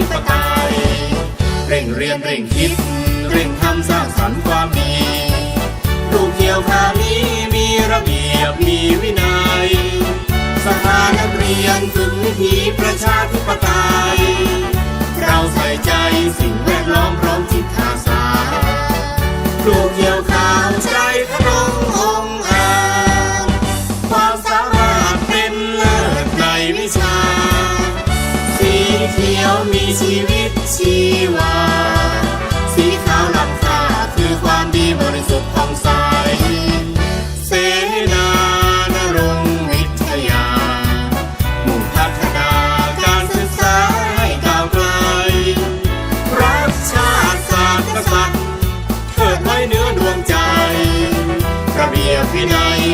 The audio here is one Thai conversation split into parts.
ธิปไตย เร่งเรียนเร่งคิด เร่งทำสร้างสรรค์ความดีรูกเกี่ยวขามีมีระเบียบมีวินัย สถานนักเรียนฝึกวิธีประชาธิปไตย เราใส่ใจสิ่งแวดล้อมพร้อมจิตอาสา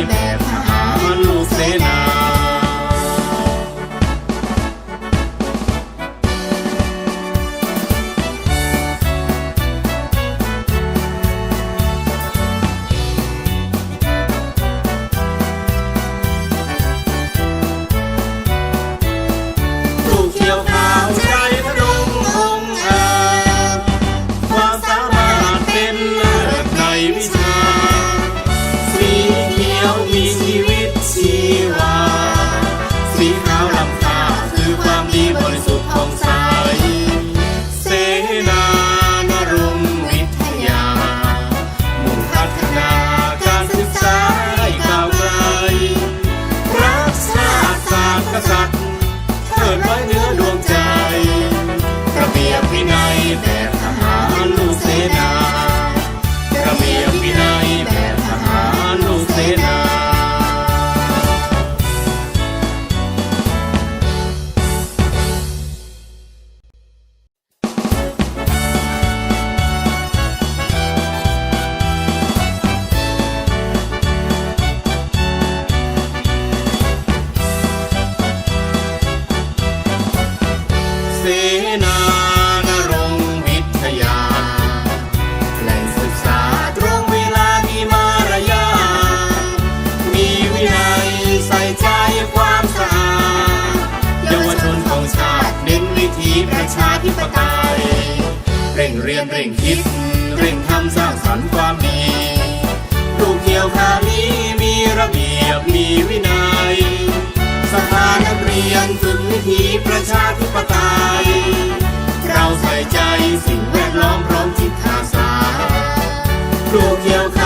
แบบทหารลูกเสนา be a winner ่งเรียนเร่งคิด เร่งทำสร้างสรรค์ความดีลูกเกี่ยวข้านี้มีระเบียบมีวินัย สถานนักเรียนฝึกวิถีประชาธิปไตย เราใส่ใจสิ่งแวดล้อมพร้อมจิตอาสาลูกเกี่ยวขา